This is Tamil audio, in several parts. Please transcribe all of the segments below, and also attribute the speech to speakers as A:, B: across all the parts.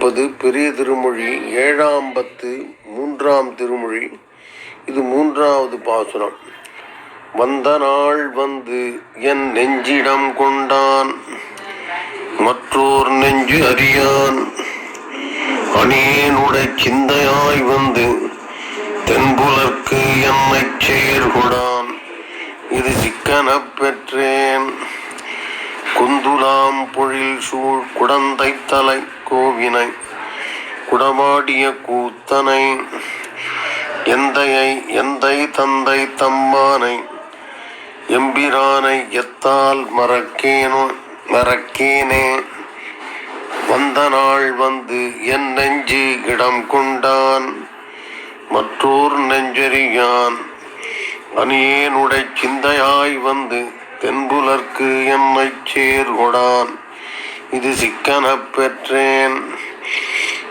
A: முப்பது பெரிய திருமொழி ஏழாம் பத்து மூன்றாம் திருமொழி. இது மூன்றாவது பாசுரம். வந்த நாள் வந்து என் நெஞ்சிடம் கொண்டான். மற்றோர் நெஞ்சு அறியான். அணியனுடைய சிந்தையாய் வந்து தென்புலர்க்கு என்னை செயற்கொடான் இது சிக்கன பெற்றேன். குந்துலாம் பொழில் சூழ் குடந்தை தலை கோவினை குடமாடிய கூத்தனை எந்தையை எந்தை தந்தை தம்மானை எம்பிரானை எத்தால் மறக்கேனோ மறக்கேனே வந்த நாள் வந்து என் நெஞ்சு இடம் கொண்டான் மற்றோர் நெஞ்சறியான் அணியேனுடை சிந்தையாய் வந்து தென்புலர்க்கு எம்மைச் சேர்கொடான். இது சிக்கனப் பெற்றேன்.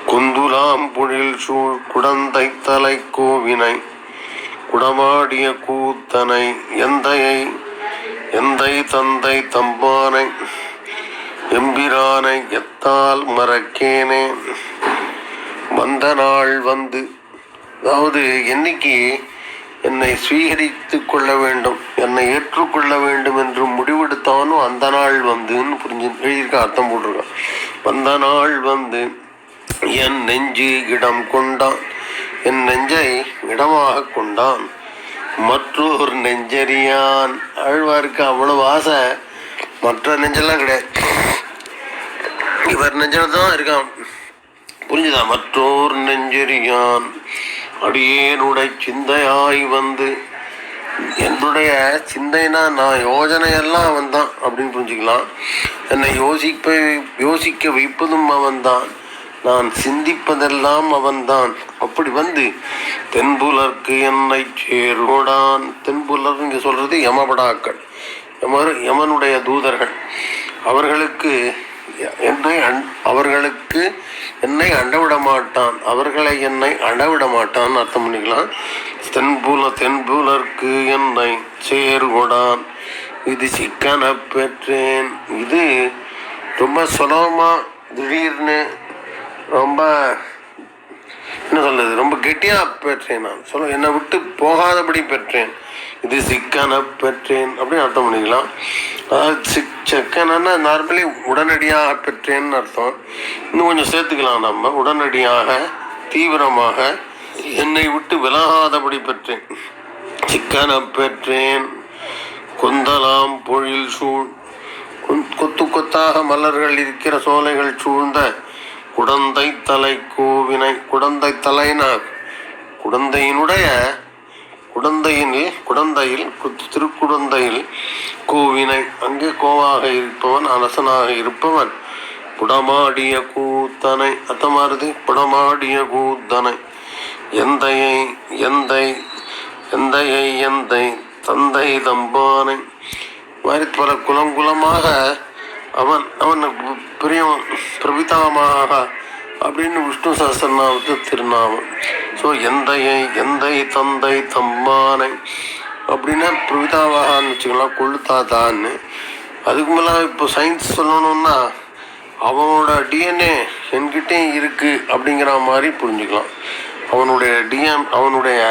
A: குந்துலாம் பொழில் சூழ் குடந்தை தலை கோவினை குடமாடிய கூத்தனை எந்தையை எந்தை தந்தை தம்பானை எம்பிரானை எத்தால் மறக்கேனே. வந்த நாள் வந்து அதாவது என்னைக்கு என்னை சுவீகரித்து கொள்ள வேண்டும் என்னை ஏற்றுக்கொள்ள வேண்டும் என்று முடிவெடுத்தானோ அந்த நாள் வந்துன்னு புரிஞ்சு எழுதியிருக்க அர்த்தம் போட்டிருக்கான். வந்த நாள் வந்து என் நெஞ்சு இடம் கொண்டான் என் நெஞ்சை இடமாக கொண்டான் மற்றொரு நெஞ்சறியான். ஆழ்வாருக்கு அவ்வளவு ஆசை மற்ற நெஞ்செல்லாம் கிடையாது. இவர் நெஞ்சில் தான் இருக்கான். புரிஞ்சுதா? மற்றோர் நெஞ்சறியான். அடியேனுடைய சிந்தையாய் வந்து என்னுடைய சிந்தைனா நான் யோஜனையெல்லாம் அவன் தான் அப்படின்னு புரிஞ்சுக்கலாம். என்னை யோசிப்ப யோசிக்க வைப்பதும் அவன்தான். நான் சிந்திப்பதெல்லாம் அவன்தான். அப்படி வந்து தென்புலர்க்கு என்னை சேரோடான் தென்புலர் இங்கே சொல்கிறது யமபடாக்கள். யமர் யமனுடைய தூதர்கள். அவர்களுக்கு என்னை அவர்களுக்கு என்னை அண்டவிட மாட்டான் அவர்களை என்னை அண்டவிட மாட்டான் அர்த்தம் பண்ணிக்கலாம். தென்புல தென்புலர்க்கு என்னை சேர்கொடான். இது சிக்கன பெற்றேன். இது ரொம்ப சுலபமாக திடீர்னு ரொம்ப என்ன சொல்றது? ரொம்ப கெட்டியா பெற்றேன் நான். சொல்ல என்னை விட்டு போகாதபடி பெற்றேன். இது சிக்கன பெற்றேன். அப்படின்னு அர்த்தம் பண்ணிக்கலாம். அதாவது சிக் செக்கனா நார்மலி உடனடியாக பெற்றேன்னு அர்த்தம். இன்னும் கொஞ்சம் சேர்த்துக்கலாம் நம்ம. உடனடியாக தீவிரமாக என்னை விட்டு விலகாதபடி பெற்றேன். சிக்கன பெற்றேன். கொந்தலாம் பொழில் சூழ் கொத்து கொத்தாக மலர்கள் இருக்கிற சோலைகள் சூழ்ந்த குடந்தை தலை கோவினை குடந்தை தலைனா குடந்தையினுடைய குடந்தையினில் குடந்தையில் திருக்குடந்தையில் கோவினை அங்கே கோவாக இருப்பவன் அரசனாக இருப்பவன். புடமாடிய கூத்தனை அத்தமாறுதி புடமாடிய கூத்தனை. எந்தையை எந்தை எந்தையை எந்தை தந்தை தம்பானை. மாதிரி பல குலம் குலமாக அவன் அவன் பிரியம் பிரபிதாமாக அப்படின்னு விஷ்ணு சஹஸ்ரநாமத்து திருநாமம். ஸோ எந்தையை எந்தை தந்தை தம்பானை அப்படின்னா பிரபிதாவாகான்னு வச்சுக்கலாம் கொள்ளுத்தாத்தான்னு அதுக்கு மேலே இப்போ சயின்ஸ் சொல்லணும்னா அவனோட டிஎன்ஏ என்கிட்டே இருக்குது அப்படிங்கிற மாதிரி புரிஞ்சுக்கலாம். அவனுடைய டிஎன் அவனுடைய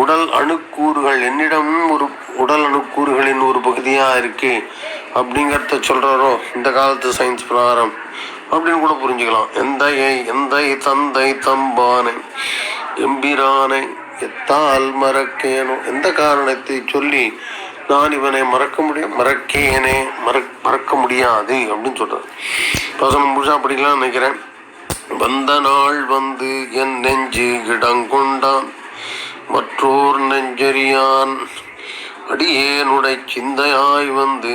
A: உடல் அணுக்கூறுகள் என்னிடமும் ஒரு உடல் அணுக்கூறுகளின் ஒரு பகுதியாக இருக்குது அப்படிங்கிறத சொல்கிறாரோ இந்த காலத்து சயின்ஸ் பிரகாரம். அப்படின்னு கூட புரிஞ்சுக்கலாம். எந்தையை எந்தை தந்தை தம்பானை எம்பிரானை எத்தால் மறக்கேனோ? எந்த காரணத்தை சொல்லி நான் இவனை மறக்க முடியும்? மறக்கேனே மறக் மறக்க முடியாது அப்படின்னு சொல்கிறார் பசங்க முழுசாக படிக்கலாம் நினைக்கிறேன். வந்த நாள் வந்து என் நெஞ்சு இடங்கொண்டான் மற்றோர் நெஞ்சறியான். அடியேனுடைய சிந்தையாய் வந்து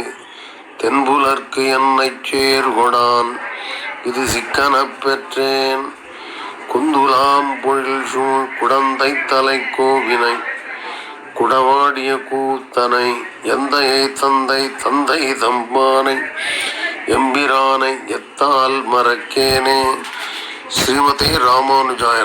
A: தென்புலர்க்கு என்னை சேர்கொடான் இது சிக்கனப் பெற்றேன். குந்துலாம் பொழில் சூழ் குடந்தை தலை கோவினை குடவாடிய கூத்தனை எந்தையை தந்தை தந்தை தம்பானை எம்பிரானை எத்தால் மறக்கேனே. ஸ்ரீமதி ராமானுஜாய